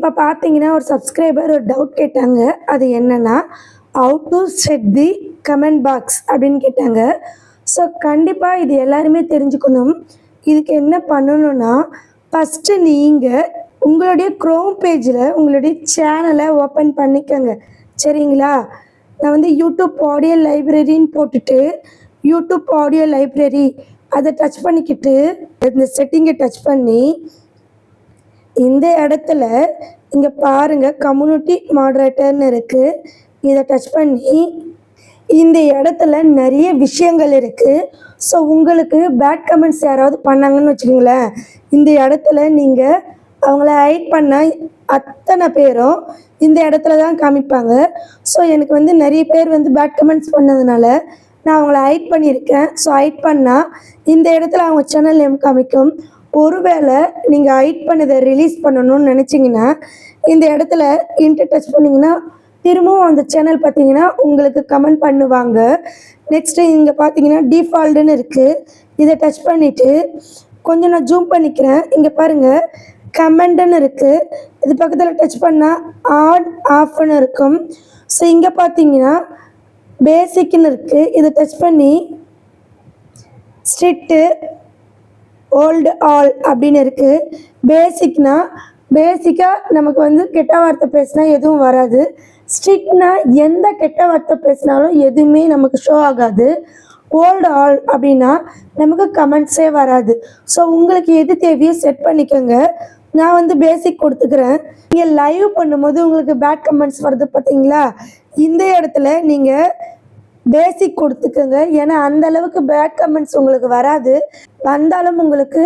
இப்போ பார்த்தீங்கன்னா ஒரு சப்ஸ்கிரைபர் ஒரு டவுட் கேட்டாங்க. அது என்னன்னா how to set the comment box அப்படின்னு கேட்டாங்க. ஸோ கண்டிப்பாக இது எல்லாருமே தெரிஞ்சுக்கணும். இதுக்கு என்ன பண்ணணும்னா ஃபஸ்ட்டு நீங்கள் உங்களுடைய க்ரோம் பேஜில் உங்களுடைய சேனலை ஓப்பன் பண்ணிக்கோங்க. சரிங்களா? நான் வந்து யூடியூப் ஆடியோ லைப்ரரின்னு போட்டுட்டு யூடியூப் ஆடியோ லைப்ரரி அதை டச் பண்ணிக்கிட்டு இந்த செட்டிங்கை டச் பண்ணி இந்த இடத்துல இங்கே பாருங்கள் கம்யூனிட்டி மாடரேட்டர்னு இருக்குது இதை டச் பண்ணி இந்த இடத்துல நிறைய விஷயங்கள் இருக்குது ஸோ உங்களுக்கு பேட் கமெண்ட்ஸ் யாராவது பண்ணாங்கன்னு வச்சுக்கோங்களேன் இந்த இடத்துல நீங்கள் அவங்கள ஹைட் பண்ண அத்தனை பேரும் இந்த இடத்துல தான் காமிப்பாங்க. ஸோ எனக்கு வந்து நிறைய பேர் வந்து பேட் கமெண்ட்ஸ் பண்ணதுனால நான் அவங்கள ஹைட் பண்ணியிருக்கேன். ஸோ ஹைட் பண்ணால் இந்த இடத்துல அவங்க சேனல் நேம் காமிக்கும். ஒருவேளை நீங்கள் ஹைட் பண்ணதை ரிலீஸ் பண்ணணும்னு நினச்சிங்கன்னா இந்த இடத்துல இன்டர் டச் பண்ணிங்கன்னா திரும்பவும் அந்த சேனல் பார்த்தீங்கன்னா உங்களுக்கு கமெண்ட் பண்ணுவாங்க. நெக்ஸ்ட்டு இங்கே பார்த்தீங்கன்னா டிஃபால்ட்டுன்னு இருக்குது இதை டச் பண்ணிவிட்டு கொஞ்சம் நான் ஜூம் பண்ணிக்கிறேன். இங்கே பாருங்கள் கமெண்ட்டுன்னு இருக்குது இது பக்கத்தில் டச் பண்ணால் ஆன் ஆஃப்னு இருக்கும். ஸோ இங்கே பார்த்தீங்கன்னா பேசிக்னு இருக்குது இதை டச் பண்ணி ஸ்ட்ரிக்ட்டு ஓல்டு ஆல் அப்படின்னு இருக்குது பேசிக்னா பேசிக்காக நமக்கு வந்து கெட்ட வார்த்தை பேசினா எதுவும் வராது. ஸ்ட்ரிக்ட்னா எந்த கெட்ட வார்த்தை பேசினாலும் எதுவுமே நமக்கு ஷோ ஆகாது. ஓல்டு ஆல் அப்படின்னா நமக்கு கமெண்ட்ஸே வராது. ஸோ உங்களுக்கு எது தேவையோ செட் பண்ணிக்கோங்க. நான் வந்து பேசிக் கொடுத்துக்கிறேன். நீங்கள் லைவ் பண்ணும்போது உங்களுக்கு பேட் கமெண்ட்ஸ் வருது பார்த்தீங்களா? இந்த இடத்துல நீங்கள் பேசிக் கொடுத்துக்கோங்க. ஏன்னா அந்த அளவுக்கு பேட் கமெண்ட்ஸ் உங்களுக்கு வராது. வந்தாலும் உங்களுக்கு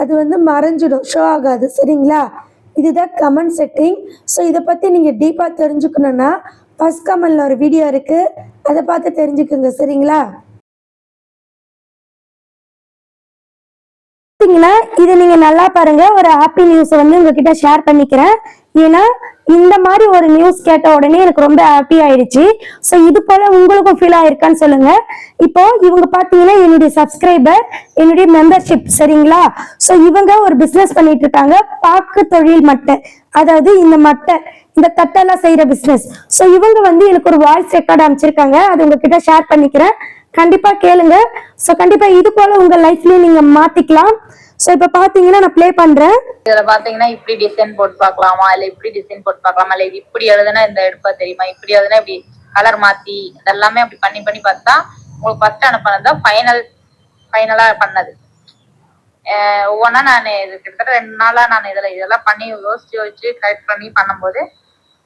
அது வந்து மறைஞ்சிடும். ஷோ ஆகாது. சரிங்களா? இதுதான் கமெண்ட் செட்டிங் ஸோ இதை பற்றி நீங்கள் டீப்பாக தெரிஞ்சுக்கணுன்னா ஃபஸ்ட் கமெண்டில் ஒரு வீடியோ இருக்குது அதை பார்த்து தெரிஞ்சுக்கோங்க. சரிங்களா? பார்த்தீங்களா இதை நீங்கள் நல்லா பாருங்க. ஒரு ஹாப்பி நியூஸை வந்து உங்ககிட்ட ஷேர் பண்ணிக்கிறேன். ஏன்னா இந்த மாதிரி ஒரு நியூஸ் கேட்ட உடனே எனக்கு ரொம்ப ஹாப்பி ஆயிடுச்சு. ஸோ இது போல உங்களுக்கும் ஃபீல் ஆயிருக்கான்னு சொல்லுங்க. இப்போ இவங்க பார்த்தீங்கன்னா என்னுடைய சப்ஸ்கிரைபர் என்னுடைய மெம்பர்ஷிப் சரிங்களா? ஸோ இவங்க ஒரு பிஸ்னஸ் பண்ணிட்டு இருக்காங்க. பாக்கு தொழில் மட்டை. அதாவது இந்த மட்டை இந்த தட்டெல்லாம் செய்யற பிஸ்னஸ் ஸோ இவங்க வந்து எனக்கு ஒரு வாய்ஸ் ரெக்கார்டு அமைச்சிருக்காங்க அது உங்ககிட்ட ஷேர் பண்ணிக்கிறேன். கண்டிப்பா கேளுங்க. ஸோ கண்டிப்பா இது போல உங்க லைஃப்லயும் நீங்க மாத்திக்கலாம். ஸோ இப்ப பாத்தீங்கன்னா நான் ப்ளே பண்றேன். இதுல பாத்தீங்கன்னா இப்படி டிசைன் போட்டு பார்க்கலாமா? இல்ல இப்படி டிசைன் போட்டு பார்க்கலாமா? இல்ல இப்படி எழுதுனா இந்த எடுப்பா தெரியுமா? இப்படி எழுதுனா இப்படி கலர் மாத்தி இதெல்லாமே அப்படி பண்ணி பண்ணி பார்த்தா உங்களுக்கு ஃபர்ஸ்ட் அனுப்பினது தான் ஃபைனல் ஃபைனலா பண்ணது. அஹ் ஒவ்வொன்றா நான் இது கிட்டத்தட்ட ரெண்டு நாளா நான் இதுல இதெல்லாம் பண்ணி யோசிச்சு யோசிச்சு கரெக்ட் பண்ணி பண்ணும்போது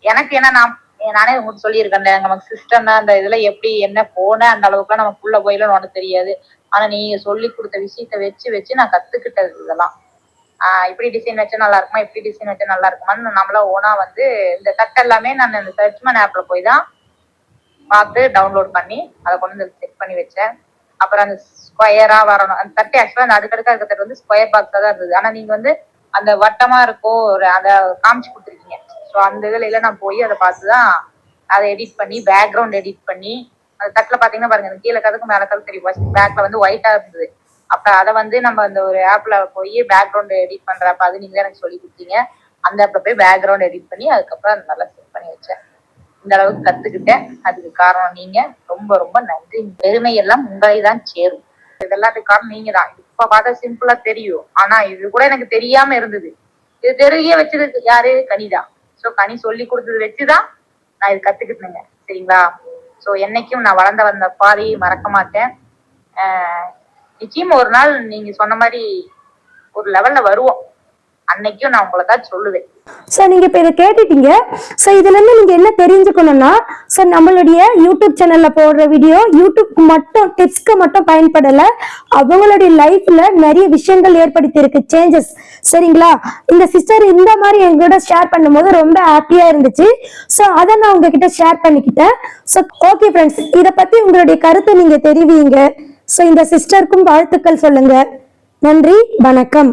எனக்கு என்ன நான் நானே உங்களுக்கு சொல்லியிருக்கேன் நமக்கு சிஸ்டம் அந்த இதுல எப்படி என்ன போன அந்த அளவுக்குலாம் நமக்கு உள்ள போயிலும் ஒன்றும் தெரியாது. ஆனா நீங்க சொல்லி கொடுத்த விஷயத்த வச்சு வச்சு நான் கத்துக்கிட்டது இதெல்லாம். ஆஹ் இப்படி டிசைன் வச்சா நல்லா இருக்குமா இப்படி டிசைன் வச்சா நல்லா இருக்குமான்னு நம்மள ஓனா வந்து இந்த தட்டு எல்லாமே நான் இந்த சர்ச்மன் ஆப்ல போய் தான் பார்த்து டவுன்லோட் பண்ணி அதை கொண்டு வந்து செக் பண்ணி வச்சேன். அப்புறம் அந்த ஸ்கொயரா வரணும். அந்த தட்டு ஆக்சுவலா அந்த அடுக்கடுக்கா இருக்கிறது வந்து ஸ்கொயர் பாக்ஸா தான் இருந்தது. ஆனா நீங்க வந்து அந்த வட்டமா இருக்கோ ஒரு அதை காமிச்சு கொடுத்துருக்கீங்க. ஸோ அந்த இதில் எல்லாம் நான் போய் அதை பார்த்து தான் அதை எடிட் பண்ணி பேக்ரவுண்ட் எடிட் பண்ணி அந்த தட்டில் பார்த்தீங்கன்னா பாருங்க கீழே கதக்கு மேலே கதக்கு தெரியும். பேக்கில் பேக்ல வந்து ஒயிட்டா இருந்தது. அப்போ அதை வந்து நம்ம அந்த ஒரு ஆப்பில் போய் பேக்ரவுண்ட் எடிட் பண்றப்ப அது நீங்களே எனக்கு சொல்லி கொடுத்தீங்க. அந்த ஆப்பில் போய் பேக்ரவுண்ட் எடிட் பண்ணி அதுக்கப்புறம் அதை நல்லா செட் பண்ணி வச்சேன். இந்த அளவுக்கு கற்றுக்கிட்டேன் அதுக்கு காரணம் நீங்கள் ரொம்ப ரொம்ப நன்றி. பெருமை எல்லாம் உங்களை தான் சேரும். இதெல்லாத்துக்கு காரணம் நீங்கள் தான் இப்போ பார்த்தா சிம்பிளாக தெரியும். ஆனால் இது கூட எனக்கு தெரியாமல் இருந்தது. இது தெரிய வச்சது யாரு? கனிதான் சோ கனி சொல்லி கொடுத்தது வச்சுதான் நான் இது கத்துக்கிட்டேங்க. சரிங்களா? சோ என்னைக்கும் நான் வளர்ந்த வந்த பாதையை மறக்க மாட்டேன். ஆஹ் நிச்சயம் ஒரு நாள் நீங்க சொன்ன மாதிரி ஒரு லெவல்ல வருவோம். அன்னைக்கும் நான் உங்களுக்காக சொல்லுவேன். ஸோ நீங்கள் இப்போ இதை கேட்டுட்டீங்க. ஸோ இதுலேருந்து நீங்கள் என்ன தெரிஞ்சுக்கணும்னா ஸோ நம்மளுடைய யூடியூப் சேனலில் போடுற வீடியோ யூடியூப் மட்டும் டிப்ஸ்க்கு மட்டும் பயன்படலை. அவங்களுடைய லைஃப்பில் நிறைய விஷயங்கள் ஏற்படுத்தி இருக்கு சேஞ்சஸ் சரிங்களா? இந்த சிஸ்டர் இந்த மாதிரி எங்களோட ஷேர் பண்ணும்போது ரொம்ப ஹாப்பியாக இருந்துச்சு. ஸோ அதை நான் உங்ககிட்ட ஷேர் பண்ணிக்கிட்டேன். ஸோ ஓகே ஃப்ரெண்ட்ஸ் இதை பற்றி உங்களுடைய கருத்தை நீங்கள் தெரிவிங்க ஸோ இந்த சிஸ்டருக்கும் வாழ்த்துக்கள் சொல்லுங்க. நன்றி வணக்கம்.